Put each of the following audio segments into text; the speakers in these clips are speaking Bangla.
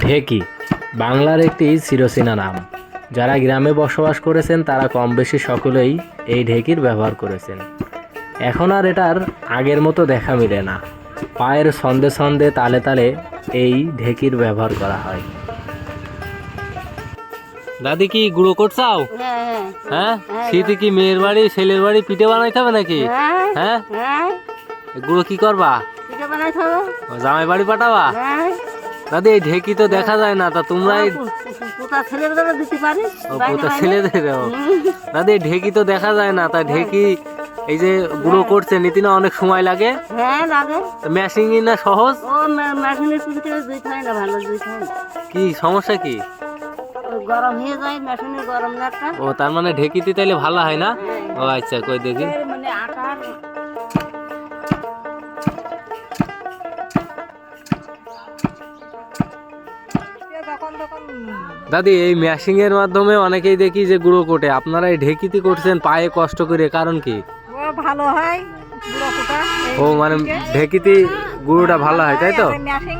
ঢেকি বাংলার একটি চিরচেনা নাম। যারা গ্রামে বসবাস করেছেন তারা কম বেশি সকলেই এই ঢেকির ব্যবহার করেছেন। এখন আর এটার আগের মতো দেখা মিলে না। পায়ের ছন্দে ছন্দে তালে তালে এই ঢেকির ব্যবহার করা হয়। দাদি কি গুঁড়ো করছাও হ্যাঁ। হ্যাঁ? শীতে কি মেয়ের বাড়ি ছেলের বাড়ি পিঠে বানাইতে হবে নাকি? হ্যাঁ। হ্যাঁ? হ্যাঁ। গুঁড়ো কি করবা? জামাই বাড়ি পাঠাবা? হ্যাঁ দাদি এই ঢেকি তো দেখা যায় না তা তোমরা। দাদি ঢেকি তো দেখা যায় না তা ঢেকি এই যে গুঁড়ো করছে নীতি না অনেক সময় লাগে? হ্যাঁ লাগে। না সহজ? ও মেশিনের দুই হয় না ভালো দুই হয় কি সমস্যা কি? গরম হয়ে যায় মেশিনের গরম না ও তার মানে ঢেকিতে তাইলে ভালো হয় না? ও আচ্ছা কই দেখি। মানে দাদি এই ম্যাশিং এর মাধ্যমে অনেকেই দেখি যে গুঁড়ো কোটে। আপনারা এই ঢেকিতে করছেন পায়ে কষ্ট করে কারণ কি? ও ভালো হয় ও মানে ঢেকিতে গুঁড়োটা ভালো হয় তাই তো? ম্যাশিং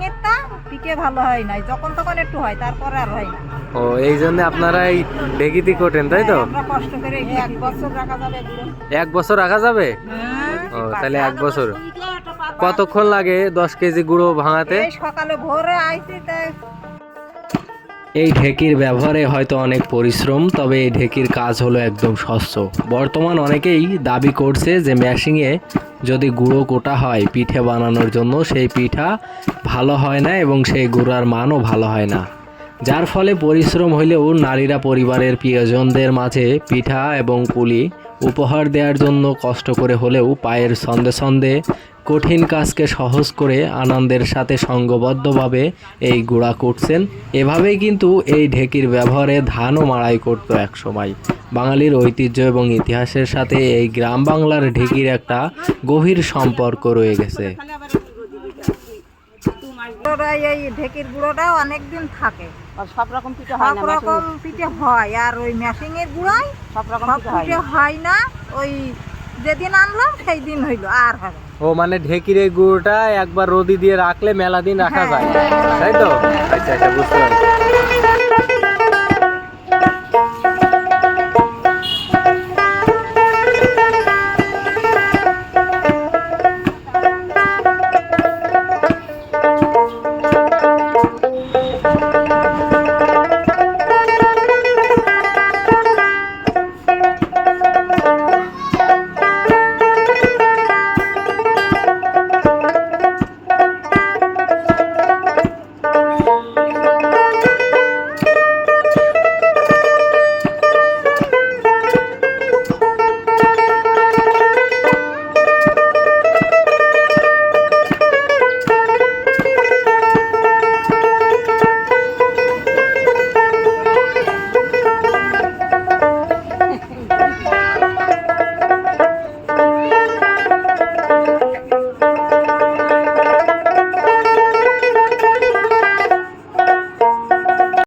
পিঠে ভালো হয় না যখন তখন একটু হয় তারপরে আর হয় না। ও এই জন্য আপনারা এই ঢেকিতে কোটেন তাই তো? আমরা কষ্ট করে এক বছর রাখা যাবে এক বছর রাখা যাবে? হ্যাঁ। ও তাহলে এক বছর। কতক্ষণ লাগে দশ কেজি গুঁড়ো ভাঙাতে? সকালে ভোরে আইছি তাই এই ঢেকির ব্যবহারে হয়তো অনেক পরিশ্রম, তবে এই ঢেকির কাজ হলো একদম স্বচ্ছ। বর্তমান অনেকেই দাবি করছে যে ম্যাশিংয়ে যদি গুঁড়ো কোটা হয় পিঠে বানানোর জন্য, সেই পিঠা ভালো হয় না এবং সেই গুঁড়ার মানও ভালো হয় না। যার ফলে পরিশ্রম হইলেও নারীরা পরিবারের প্রিয়জনদের মাঝে পিঠা এবং পুলি উপহার দেওয়ার জন্য কষ্ট করে হলেও পায়ের ছন্দে ছন্দে কঠিন কাজকে সহজ করে আনন্দের সাথে সঙ্গবদ্ধভাবে এই গুঁড়া করছেন। এভাবেই কিন্তু এই ঢেকির ব্যবহারে ধানও মাড়াই করতো এক সময় বাঙালির ঐতিহ্য এবং ইতিহাসের সাথে এই গ্রাম বাংলার ঢেকির একটা গভীর সম্পর্ক রয়ে গেছে। এই ঢেকির গুঁড়োটা অনেক দিন থাকে। আর সব রকম পিঠে হয় সব রকম পিঠে হয়। আর ওই ম্যাশিং এর সব রকম পিঠে হয় না। ওই যেদিন আনলাম সেই দিন হইল, আর ও মানে ঢেকির এই গুড়টা একবার রোদি দিয়ে রাখলে মেলা দিন রাখা যায়। তাই তো? আচ্ছা আচ্ছা বুঝতে পারছি।